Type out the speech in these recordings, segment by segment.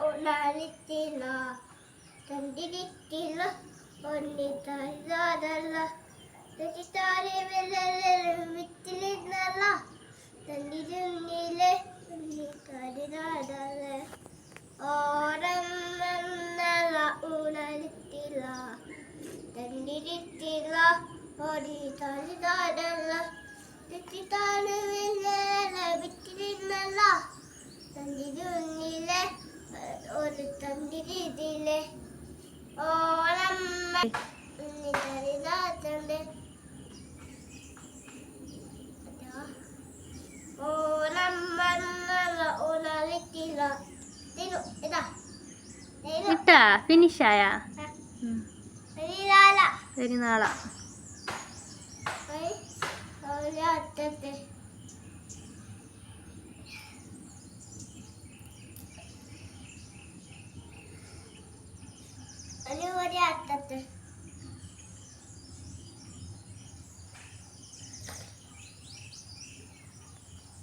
ഊനാലിത്തില്ല തണ്ടിരിക്കില്ല ഒന്നിതല്ല തെറ്റിത്താരെ വിത്തിലിരുന്നല്ല തണ്ടിരുന്നിലെ ഒന്നിതല്ല ഓരം വന്നല്ല ഊനാലിത്തില്ല തണ്ടിരിക്കില്ല ഒന്നിതല്ല തെറ്റിത്താരെ വിത്തിലിരുന്നല്ല തണ്ടിരിതിലെ ഓണം ഓണം ഓണലിക്കില്ല തിരു ഇതാ. ഇട്ടാ ഫിനിഷായ പെരിയാല ഒരു നാളാ ഒരു അറ്റത്ത് ഒരു ഒരു അറ്റത്ത്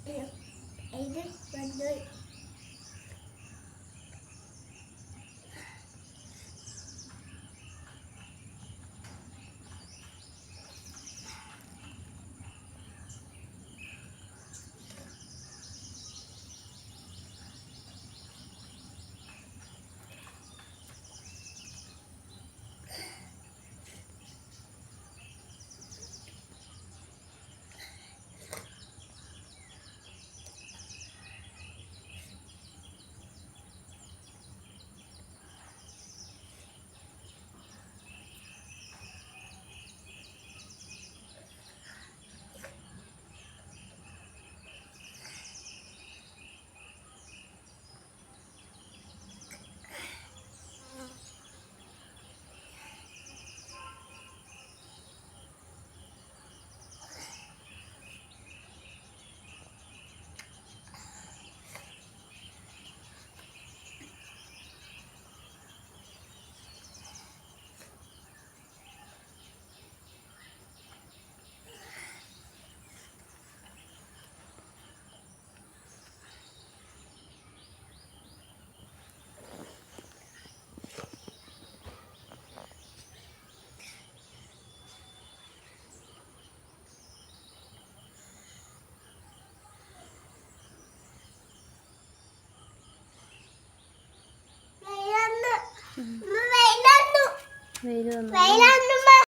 അയ്യോ, ഇത് Veylon. Veylon